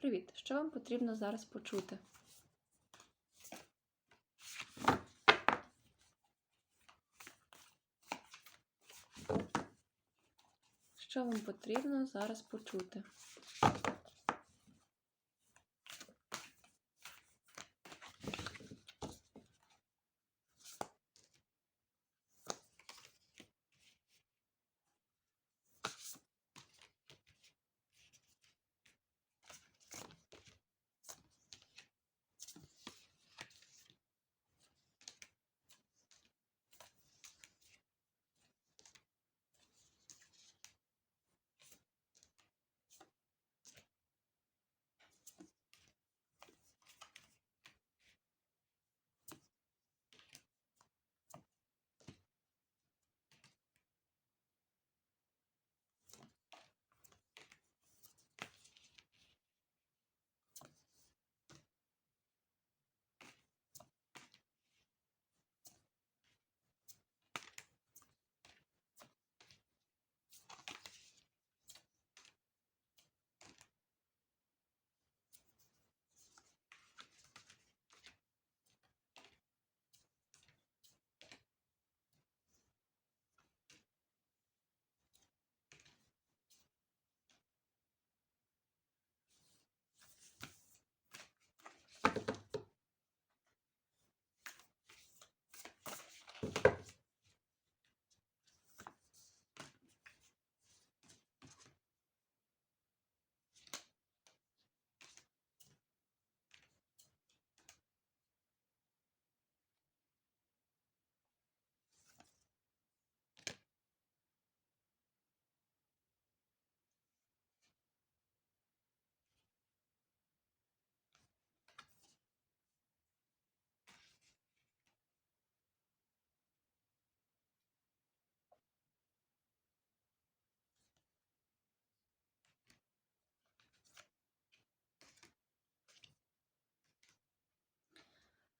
Привіт! Що вам потрібно зараз почути? Що вам потрібно зараз почути?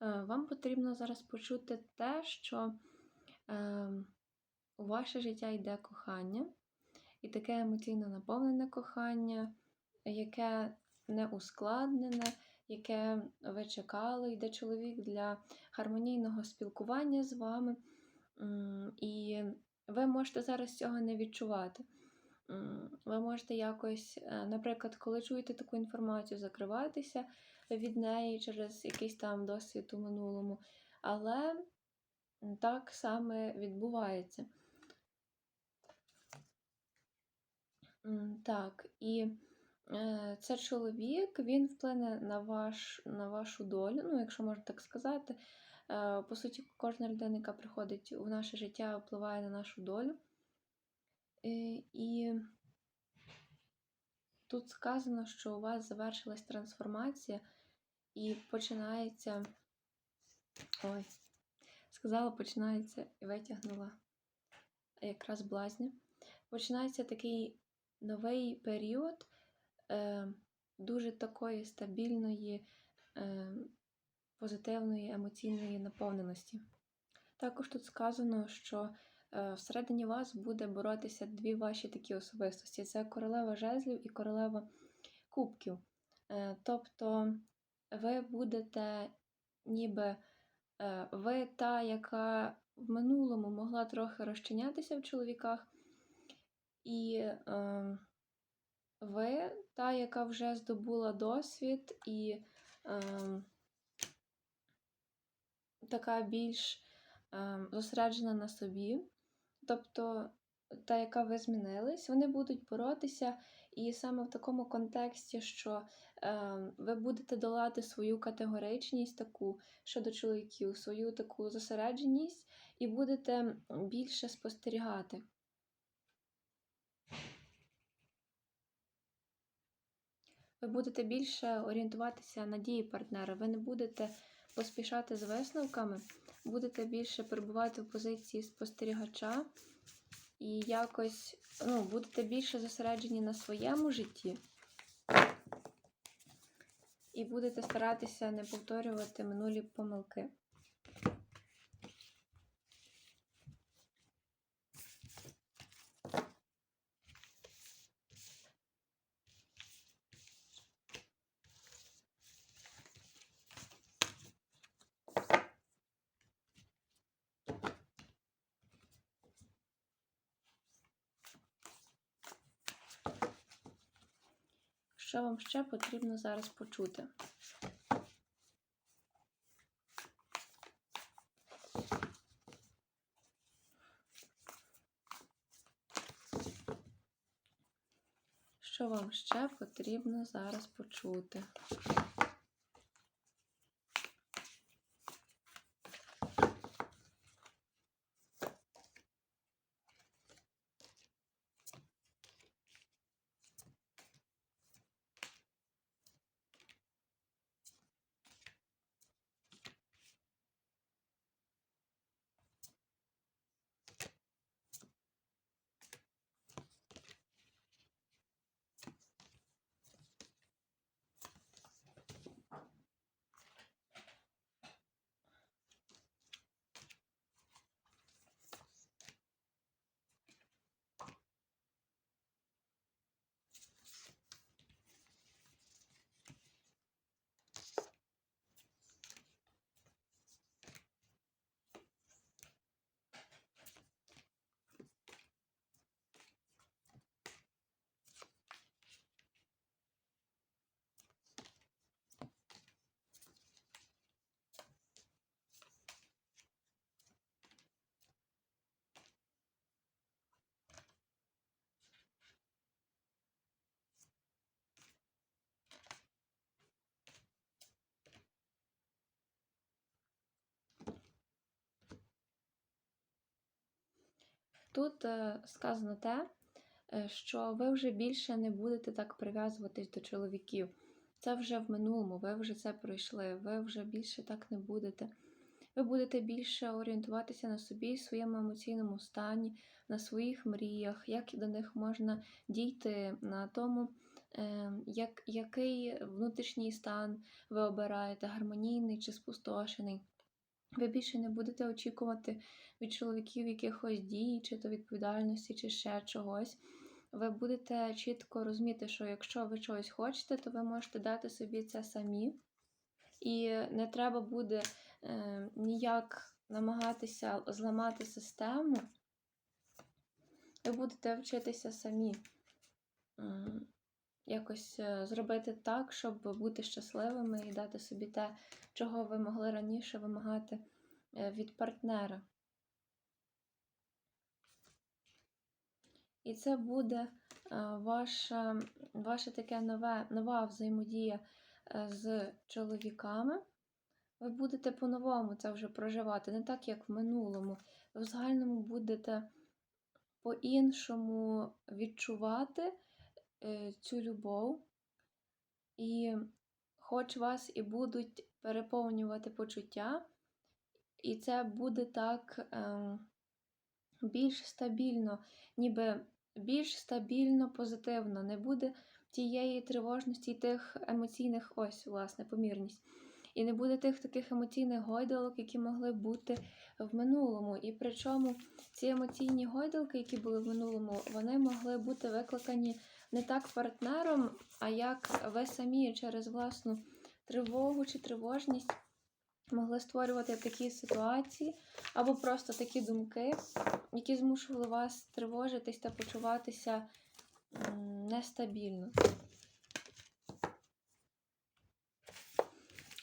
Вам потрібно зараз почути те, що е, у ваше життя йде кохання, і таке емоційно наповнене кохання, яке не ускладнене, яке ви чекали, йде чоловік для гармонійного спілкування з вами. І ви можете зараз цього не відчувати. Ви можете якось, е, наприклад, коли чуєте таку інформацію, закриватися від неї через якийсь там досвід у минулому. Але так саме відбувається. Так, і е, це чоловік, він вплине на, ваш, на вашу долю, ну, якщо можна так сказати. Е, По суті, кожна людина, яка приходить в наше життя, впливає на нашу долю. Е, І тут сказано, що у вас завершилась трансформація і починається. Ой, сказала, починається і витягнула якраз блазня. Починається такий новий період е, дуже такої стабільної, е, позитивної емоційної наповненості. Також тут сказано, що е, всередині вас буде боротися дві ваші такі особистості: це королева жезлів і королева кубків. Е, тобто ви будете ніби е, ви та, яка в минулому могла трохи розчинятися в чоловіках, і е, ви та, яка вже здобула досвід і е, така більш е, зосереджена на собі. Тобто та, яка ви змінились, вони будуть боротися, і саме в такому контексті, що е, ви будете долати свою категоричність таку щодо чоловіків, свою таку зосередженість, і будете більше спостерігати. Ви будете більше орієнтуватися на дії партнера, ви не будете поспішати з висновками, будете більше перебувати в позиції спостерігача і якось ну, будете більше зосереджені на своєму житті. І будете старатися не повторювати минулі помилки. Що вам ще потрібно зараз почути? Що вам ще потрібно зараз почути? Тут е, сказано те, е, що ви вже більше не будете так прив'язуватись до чоловіків. Це вже в минулому, ви вже це пройшли, ви вже більше так не будете. Ви будете більше орієнтуватися на собі, своєму емоційному стані, на своїх мріях, як до них можна дійти, на тому, е, як, який внутрішній стан ви обираєте, гармонійний чи спустошений. Ви більше не будете очікувати від чоловіків якихось дій, чи то відповідальності, чи ще чогось. Ви будете чітко розуміти, що якщо ви чогось хочете, то ви можете дати собі це самі. І не треба буде е, ніяк намагатися зламати систему. Ви будете вчитися самі якось е, зробити так, щоб бути щасливими і дати собі те, чого ви могли раніше вимагати е, від партнера. І це буде е, ваша, ваша таке нове, нова взаємодія з чоловіками. Ви будете по-новому це вже проживати, не так, як в минулому. Ви в загальному будете по-іншому відчувати цю любов. І хоч вас і будуть переповнювати почуття, і це буде так ем, більш стабільно, ніби більш стабільно, позитивно, не буде тієї тривожності, тих емоційних ось, власне, помірність. І не буде тих таких емоційних гойдалок, які могли бути в минулому. І причому ці емоційні гойдалки, які були в минулому, вони могли бути викликані не так партнером, а як ви самі через власну тривогу чи тривожність могли створювати такі ситуації, або просто такі думки, які змушували вас тривожитись та почуватися нестабільно.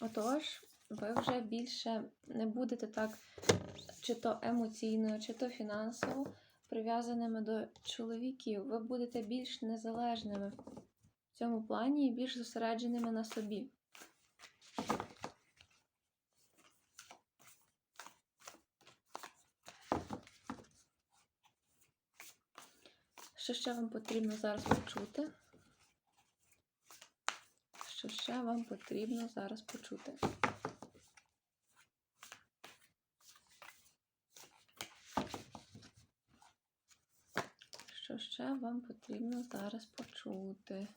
Отож, ви вже більше не будете так, чи то емоційно, чи то фінансово прив'язаними до чоловіків. Ви будете більш незалежними в цьому плані і більш зосередженими на собі. Що ще вам потрібно зараз почути? Що ще вам потрібно зараз почути? Що ще вам потрібно зараз почути?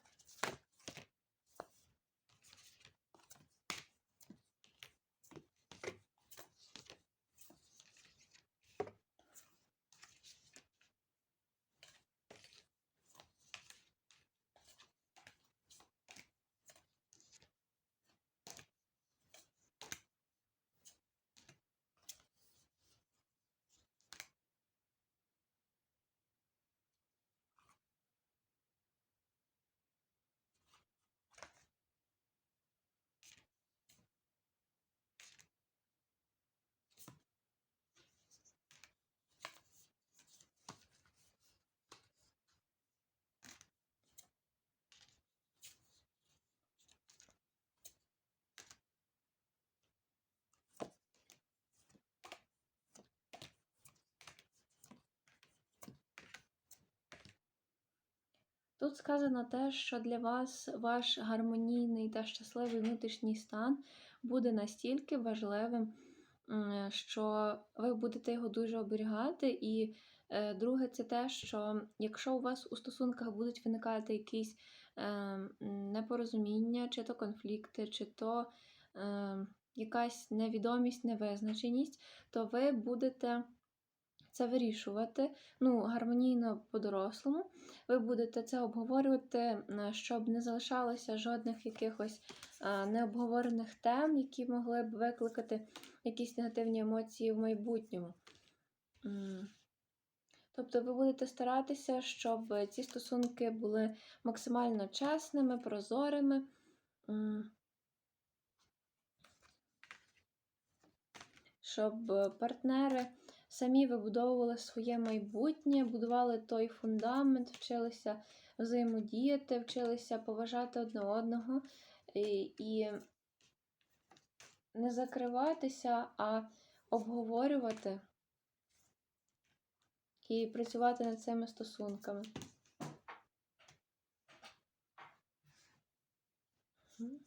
Тут сказано те, що для вас ваш гармонійний та щасливий внутрішній стан буде настільки важливим, що ви будете його дуже оберігати. І е, друге, це те, що якщо у вас у стосунках будуть виникати якісь е, непорозуміння, чи то конфлікти, чи то е, якась невідомість, невизначеність, то ви будете це вирішувати ну, гармонійно по-дорослому. Ви будете це обговорювати, е, щоб не залишалося жодних якихось е, необговорених тем, які могли б викликати якісь негативні емоції в майбутньому. Тобто ви будете старатися, щоб ці стосунки були максимально чесними, прозорими. Щоб е, партнери самі вибудовували своє майбутнє, будували той фундамент, вчилися взаємодіяти, вчилися поважати одне одного і, і не закриватися, а обговорювати і працювати над цими стосунками. Мгм.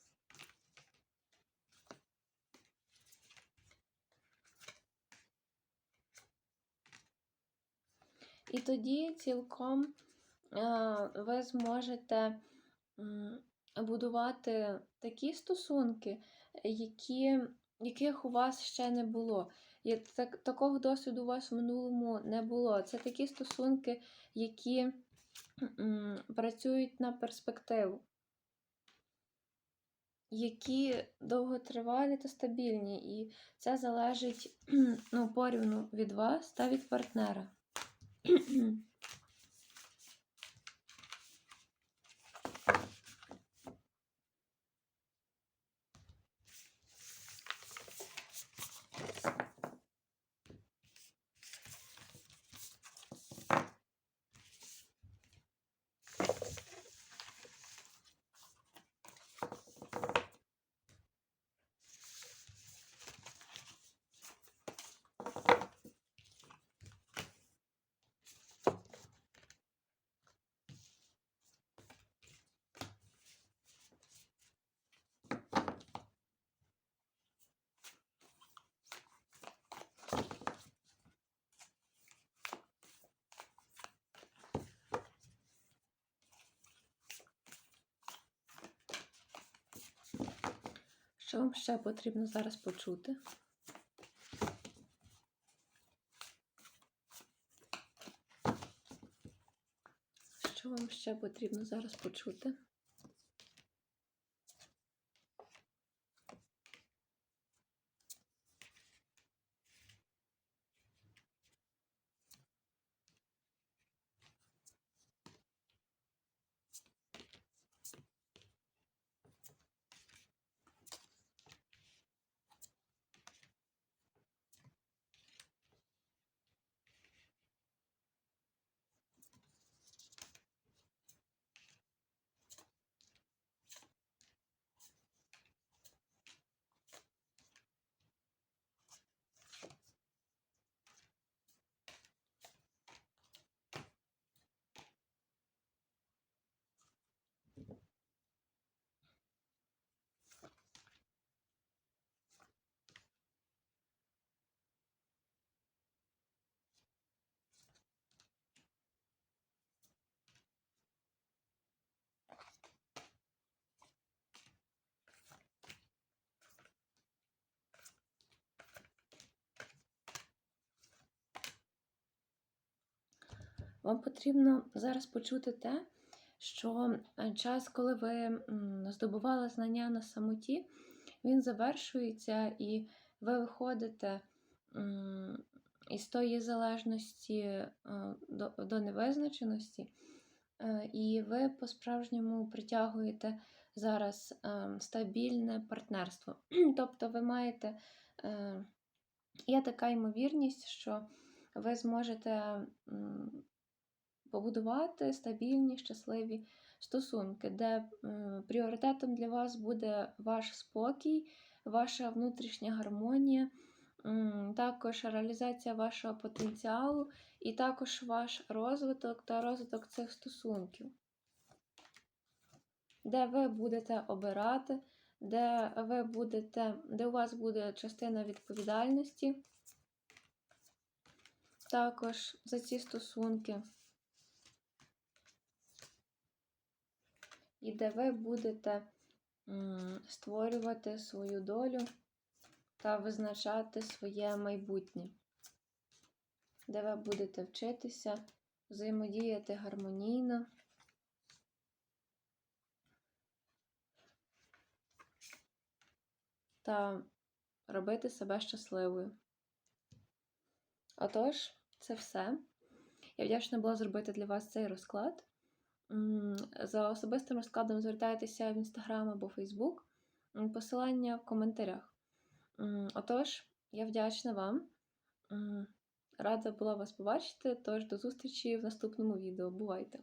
Тоді цілком е, ви зможете будувати такі стосунки, які, яких у вас ще не було. Так, такого досвіду у вас в минулому не було. Це такі стосунки, які працюють на перспективу, які довготривалі та стабільні. І це залежить ну, порівну від вас та від партнера. 咳咳 Що вам ще потрібно зараз почути? Що вам ще потрібно зараз почути? Вам потрібно зараз почути те, що е, час, коли ви здобували знання на самоті, він завершується, і ви виходите із тої залежності е, до, невизначеності, е, і ви по-справжньому притягуєте зараз стабільне партнерство. Тобто ви маєте, є така ймовірність, що ви зможете побудувати стабільні, щасливі стосунки, де м, пріоритетом для вас буде ваш спокій, ваша внутрішня гармонія, також реалізація вашого потенціалу, і також ваш розвиток та розвиток цих стосунків. де ви будете обирати, де ви будете, де у вас буде частина відповідальності також за ці стосунки. І де ви будете створювати свою долю та визначати своє майбутнє, де ви будете вчитися, взаємодіяти гармонійно. Та робити себе щасливою. Отож, це все. Я вдячна була зробити для вас цей розклад. За особистим розкладом звертайтеся в Інстаграм або Фейсбук. Посилання в коментарях. Отож, я вдячна вам. Рада була вас побачити. Тож до зустрічі в наступному відео. Бувайте!